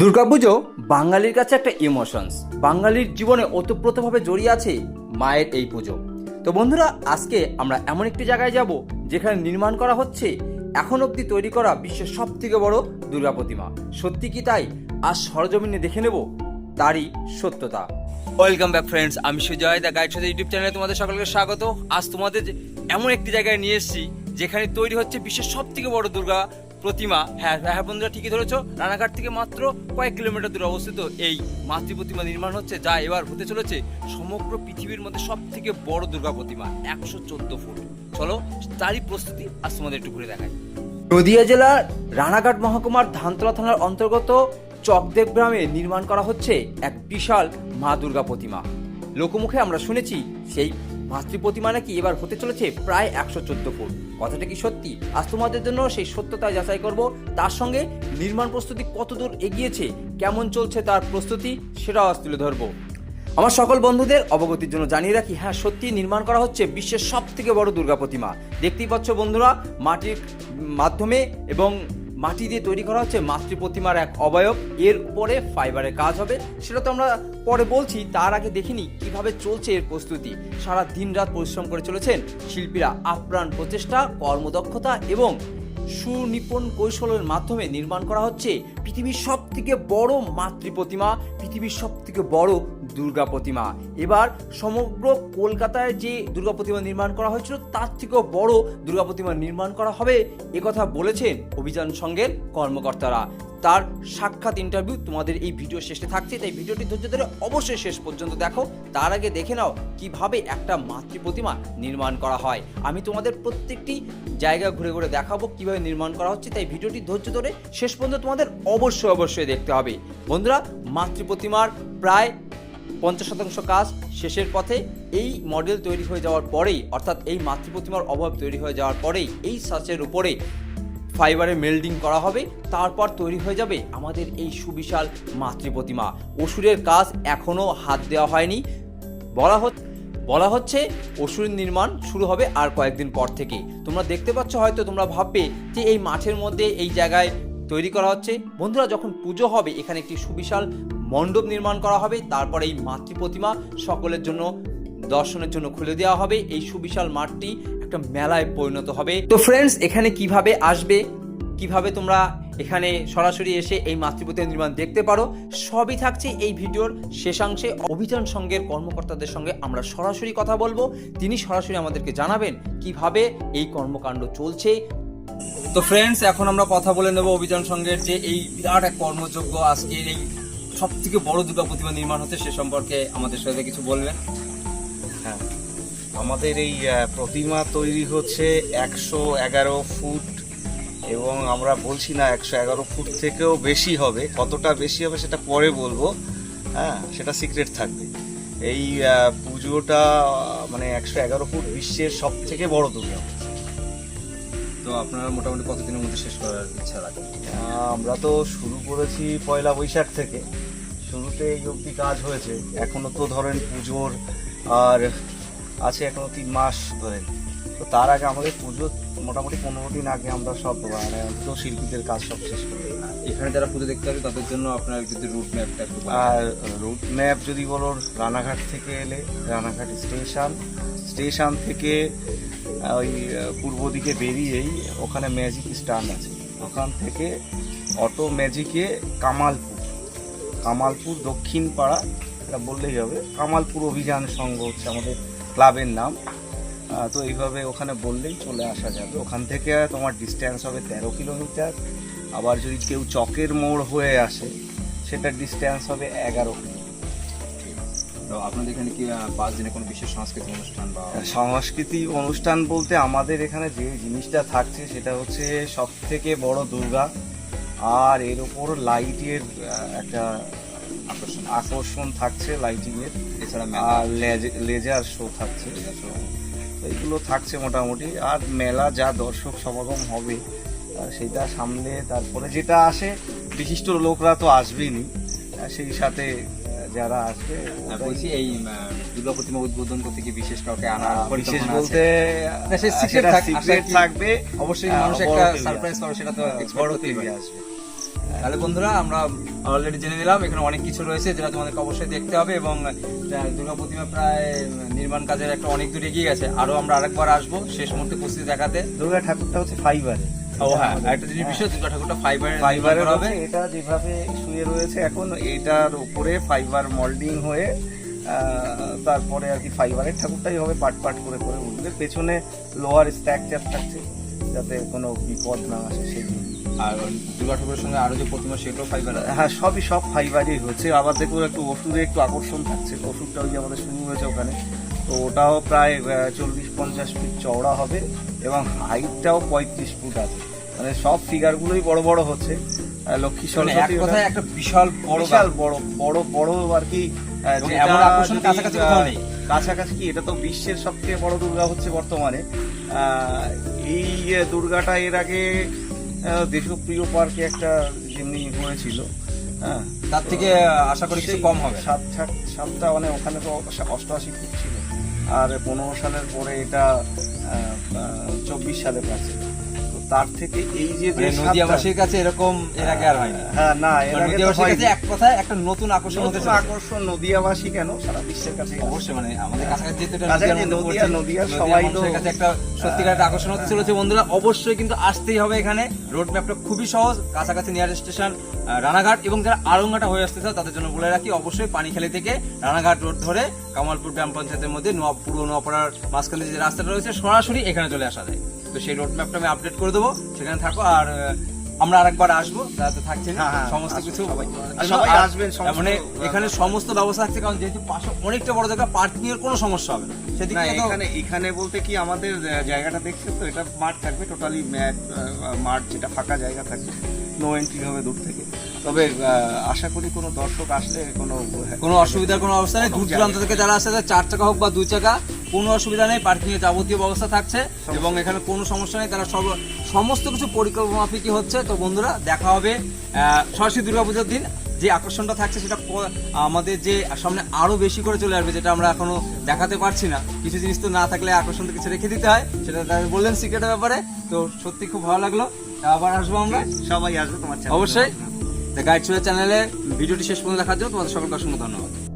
দুর্গাপুজো বাঙালির কাছে একটা ইমোশনস বাঙালির জীবনে ওতপ্রোতভাবে জড়িয়ে আছে মায়ের এই পুজো। তো বন্ধুরা, আজকে আমরা এমন একটি জায়গায় যাব যেখানে নির্মাণ করা হচ্ছে এখন অবধি তৈরি করা বিশ্বের সব থেকে বড় দুর্গা প্রতিমা। সত্যি কি তাই? আজ সরজমিনে দেখে নেব তারই সত্যতা। ওয়েলকাম ব্যাক ফ্রেন্ডস আমি সুজয় দ্য গাইড সাথে ইউটিউব চ্যানেলে তোমাদের সকলকে স্বাগত। আজ তোমাদের এমন একটি জায়গায় নিয়ে এসেছি, যেখানে তৈরি হচ্ছে বিশ্বের সব থেকে বড় দুর্গা প্রতিমা। হ্যাঁ হ্যাঁ বন্ধুরা, ঠিকই ধরেছো। রানাঘাট থেকে মাত্র কয়েক কিলোমিটার দূরে অবস্থিত এই মাতৃ প্রতিমা নির্মাণ হচ্ছে, যা এবার হতে চলেছে সমগ্র পৃথিবীর মধ্যে সব থেকে বড় দুর্গা প্রতিমা, একশো চোদ্দ ফুট। চলো, তারই প্রস্তুতি আজ তোমাদের একটু ঘুরে দেখাই। নদিয়া জেলার রানাঘাট মহকুমার ধানতলা থানার অন্তর্গত চকদেব গ্রামে নির্মাণ করা হচ্ছে এক বিশাল মা দুর্গা প্রতিমা। লোকমুখে আমরা শুনেছি সেই মাতৃ প্রতিমা নাকি এবার হতে চলেছে প্রায় একশো চোদ্দ ফুট। কথাটা কি সত্যি? আজ তোমাদের জন্য সেই সত্যতা যাচাই করব। তার সঙ্গে নির্মাণ প্রস্তুতি কতদূর এগিয়েছে, কেমন চলছে তার প্রস্তুতি, সেটাও আজ তুলে ধরবো। আমার সকল বন্ধুদের অবগতির জন্য জানিয়ে রাখি হ্যাঁ সত্যি নির্মাণ করা হচ্ছে বিশ্বের সব থেকে বড় দুর্গা প্রতিমা। দেখতেই পাচ্ছ বন্ধুরা, মাটির মাধ্যমে এবং মাটি দিয়ে তৈরি করা হচ্ছে মাতৃ প্রতিমার এক অবয়ব। এর উপরে ফাইবারের কাজ হবে। সেটা তো আমরা পরে বলছি। তার আগে দেখিনি কীভাবে চলছে এর প্রস্তুতি। সারা দিন রাত পরিশ্রম করে চলেছেন শিল্পীরা। আপ্রাণ প্রচেষ্টা, কর্মদক্ষতা এবং সুনিপুণ কৌশলের মাধ্যমে নির্মাণ করা হচ্ছে পৃথিবীর সব থেকে বড় মাতৃ প্রতিমা, পৃথিবীর সব থেকে বড় দুর্গা প্রতিমা। এবার সমগ্র কলকাতায় যে দুর্গা প্রতিমা নির্মাণ করা হয়েছিল, তার থেকেও বড় দুর্গা প্রতিমা নির্মাণ করা হবে একথা বলেছেন অভিযান সংঘের কর্মকর্তারা। তার সাক্ষাৎ ইন্টারভিউ তোমাদের এই ভিডিও শেষে থাকছে, তাই ভিডিওটি ধৈর্য ধরে অবশ্যই শেষ পর্যন্ত দেখো। তার আগে দেখে নাও কীভাবে একটা মাতৃ প্রতিমা নির্মাণ করা হয়। আমি তোমাদের প্রত্যেকটি জায়গা ঘুরে ঘুরে দেখাবো কীভাবে নির্মাণ করা হচ্ছে, তাই ভিডিওটি ধৈর্য ধরে শেষ পর্যন্ত তোমাদের অবশ্যই অবশ্যই দেখতে হবে। বন্ধুরা, মাতৃ প্রতিমার প্রায় পঞ্চাশ শতাংশ কাজ শেষের পথে এই মডেল তৈরি হয়ে যাওয়ার পরেই, অর্থাৎ এই মাতৃ প্রতিমার অভাব তৈরি হয়ে যাওয়ার পরেই এই সাচের উপরে ফাইবারে মেল্ডিং করা হবে, তারপর তৈরি হয়ে যাবে আমাদের এই সুবিশাল মাতৃ প্রতিমা অসুরের কাজ এখনও হাত দেওয়া হয়নি। বলা হচ্ছে বলা হচ্ছে অসুরের নির্মাণ শুরু হবে আর কয়েকদিন পর থেকে। তোমরা দেখতে পাচ্ছ হয়তো, তোমরা ভাববে যে এই মাঠের মধ্যে এই জায়গায় তৈরি করা হচ্ছে। বন্ধুরা, যখন পুজো হবে, এখানে একটি সুবিশাল মণ্ডপ নির্মাণ করা হবে, তারপরে এই মাতৃ প্রতিমা সকলের জন্য, দর্শনের জন্য খুলে দেওয়া হবে। এই সুবিশাল মাঠটি একটা মেলায় পরিণত হবে। তো ফ্রেন্ডস এখানে কীভাবে আসবে, কীভাবে তোমরা এখানে সরাসরি এসে এই মাতৃপ্রতিমা নির্মাণ দেখতে পারো, সবই থাকছে এই ভিডিওর শেষাংশে। অভিযান সংঘের কর্মকর্তাদের সঙ্গে আমরা সরাসরি কথা বলব। তিনি সরাসরি আমাদেরকে জানাবেন কীভাবে এই কর্মকাণ্ড চলছে। তো ফ্রেন্ডস এখন আমরা কথা বলে নেব অভিযান সংঘের যে এই বিরাট এক কর্মযোগ্য আজকের এই সব থেকে বড় দুর্গা প্রতিমা নির্মাণ হচ্ছে সে সম্পর্কে আমাদের সাথে কিছু বলবেন? হ্যাঁ। আমাদের এই প্রতিমা তৈরি হচ্ছে একশো এগারো ফুট এবং আমরা বলছি না একশো এগারো ফুট থেকেও বেশি হবে। কতটা বেশি হবে সেটা পরে বলব। হ্যাঁ সেটা সিক্রেট থাকবে। এই পুজোটা মানে একশো এগারো ফুট বিশ্বের সব থেকে বড় দুর্গা। তো আপনারা মোটামুটি কতদিনের মধ্যে শেষ করার ইচ্ছা রাখেন? আমরা তো শুরু করেছি পয়লা বৈশাখ থেকে। শুরুতে এই অবধি কাজ হয়েছে। এখনও তো ধরেন পুজোর আর আছে এখনও তিন মাস ধরে। তো তার আগে আমাদের পুজো মোটামুটি পনেরো দিন আগে আমরা সব মানে তো শিল্পীদের কাজ সব শেষ করি এখানে যারা পুজো দেখতে হবে তাদের জন্য আপনার যদি রুট ম্যাপটা আর রুট ম্যাপ যদি বলো রানাঘাট থেকে এলে রানাঘাট স্টেশন। স্টেশন থেকে ওই পূর্ব দিকে বেরিয়েই ওখানে ম্যাজিক স্ট্যান্ড আছে। ওখান থেকে অটো ম্যাজিকে কামালপুর। কামালপুর দক্ষিণ পাড়া এটা বললেই হবে। কামালপুর অভিযান সংঘ হচ্ছে আমাদের ক্লাবের নাম। তো এইভাবে ওখানে বললেই চলে আসা যাবে। ওখান থেকে তোমার ডিস্ট্যান্স হবে তেরো কিলোমিটার। আবার যদি কেউ চকের মোড় হয়ে আসে সেটার ডিস্ট্যান্স হবে এগারো কিলোমিটার। তো আপনাদের এখানে কি পাঁচ দিনে কোনো বিশেষ সাংস্কৃতিক অনুষ্ঠান বা সাংস্কৃতিক অনুষ্ঠান বলতে আমাদের এখানে যে জিনিসটা থাকছে সেটা হচ্ছে সব থেকে বড় দুর্গা। আর এর ওপর লাইটের একটা আকর্ষণ আকর্ষণ থাকছে লাইটিংয়ের এছাড়া আর লেজ- লেজার শো থাকছে। এগুলো এইগুলো থাকছে মোটামুটি। আর মেলা যা দর্শক সমাগম হবে সেটা সামনে তারপরে যেটা আসে বিশিষ্ট লোকরা তো আসবেনি সেই সাথে যারা আসবে বলছি এই দুর্গা প্রতিমা উদ্বোধন করতে কি বিশেষ কাউকে আনার বিশেষ বলতে না, সে থাকবে। অবশ্যই মানুষ একটা সারপ্রাইজ পাবে সেটা তো বড় করতেই টিভি। আসবে। তাহলে বন্ধুরা আমরা অলরেডি জেনে নিলাম এখানে অনেক কিছু রয়েছে যেটা তোমাদেরকে অবশ্যই দেখতে হবে এবং দুর্গা প্রতিমা প্রায় নির্মাণ কাজের একটা অনেক দূর এগিয়ে গেছে। আরও আমরা আরেকবার আসব শেষ মুহূর্তে প্রস্তুতি দেখাতে। দুর্গা ঠাকুরটা হচ্ছে ফাইবারে ও হ্যাঁ একটা জিনিস বিষয় দুর্গা ঠাকুরটা ফাইবারের ফাইবারের হবে। এটা যেভাবে শুয়ে রয়েছে এখন এটার উপরে ফাইবার মল্ডিং হয়ে তারপরে আর কি ফাইবারের ঠাকুরটাই হবে পাট পাট করে করে উঠবে। পেছনে লোহার স্ট্রাকচার থাকছে যাতে কোনো বিপদ না আসে সেই আর দুর্গা ঠাকুরের সঙ্গে আরও যে প্রতিমা সেটাও ফাইবার হ্যাঁ সবই সব ফাইবারই হচ্ছে। আবার দেখুন একটু ওষুধে একটু আকর্ষণ থাকছে। ওষুধটা ওই আমাদের শুরু হয়েছে ওখানে। তো ওটাও প্রায় চল্লিশ পঞ্চাশ ফিট চওড়া হবে। এবং হাইটটাও পঁয়ত্রিশ ফুট আছে। মানে সব ফিগারগুলোই বড় বড় হচ্ছে। লক্ষ্মী মানে সরস্বতী কথায় একটা বিশাল বড় বিশাল বড় বড় বড় আর কি যদি, কাছাকাছি কি এটা তো বিশ্বের সবথেকে বড় দুর্গা হচ্ছে বর্তমানে। আহ, এই দুর্গাটা এর আগে দেশপ্রিয় পার্কে একটা যেমনি হয়েছিল। হ্যাঁ তার থেকে আশা করি কিছু কম হবে। সাত সাত- সাতটা মানে ওখানে তো অষ্টা- অষ্টআশি ফুট ছিল। আর পনেরো সালের পরে এটা চব্বিশ সালে পাচ্ছে। তার থেকে এই যে মানে নদীয়াবাসীর কাছে এরকম এর আগে আর হয়নি। হ্যাঁ না এর মানে আগে তো নদীয়াবাসীর কাছে এক কথায় একটা নতুন আকর্ষণ হতে। আকর্ষণ নদিয়াবাসী কেন? সারা বিশ্বের কাছে অবশ্যই মানে আমাদের কাছাকাছি যেহেতু এটা কাছাকাছি মধ্যে নদীয়া, নদীয়া, সবাই তো- কাছে একটা সত্যিকার একটা আকর্ষণ হতে চলেছে। বন্ধুরা অবশ্যই কিন্তু আসতেই হবে এখানে। রোড ম্যাপটা খুবই সহজ। কাছাকাছি নিয়ার স্টেশন রানাঘাট এবং যারা আরঙ্গাটা হয়ে আসতে চাও তাদের জন্য বলে রাখি অবশ্যই পানিখালি থেকে রানাঘাট রোড ধরে কামালপুর গ্রাম পঞ্চায়েতের মধ্যে নোয়া পুরো নোয়াপাড়ার মাঝখানে যে রাস্তাটা রয়েছে সরাসরি এখানে চলে আসা যায়। তো সেই রোড ম্যাপটা আমি আপডেট করে দেবো। সেখানে থাকো আর আমরা আরেকবার আসব থাকছে হ্যাঁ, হ্যাঁ, সমস্ত কিছু সবাই। আসবেন, মানে এখানে সমস্ত ব্যবস্থা থাকছে কারণ যেহেতু পাশে অনেকটা বড় জায়গা পার্কিং এর কোনো সমস্যা হবে না। সেদিক এখানে এখানে বলতে কি আমাদের জায়গাটা দেখছে তো? এটা মাঠ থাকবে টোটালি মাঠ যেটা ফাঁকা জায়গা থাকবে। নো এন্ট্রি হবে দূর থেকে। তবে আশা করি কোনো দর্শক আসলে কোনো কোনো অসুবিধার কোনো অবস্থা নেই। দূর দূরান্ত থেকে যারা আসে চার চাকা হোক বা দুই চাকা কোনো অসুবিধা নেই পার্কিং এর যাবতীয় ব্যবস্থা থাকছে এবং এখানে কোনো সমস্যা নেই তারা সব সমস্ত কিছু পরিকল্পনা মাফিকই হচ্ছে। তো বন্ধুরা দেখা হবে সরস্বতী দুর্গাপুজোর দিন। যে আকর্ষণটা থাকছে সেটা আমাদের যে সামনে আরও বেশি করে চলে আসবে যেটা আমরা এখনও দেখাতে পারছি না। কিছু জিনিস তো না থাকলে আকর্ষণটা কিছু রেখে দিতে হয় সেটা বললেন সিক্রেটের ব্যাপারে। তো সত্যি খুব ভালো লাগল। আবার আসব আমরা। সবাই আসবে তোমার অবশ্যই। দ্য গাইড চ্যানেলে ভিডিওটি শেষ পর্যন্ত দেখার জন্য তোমাদের সকলকে অসংখ্য ধন্যবাদ।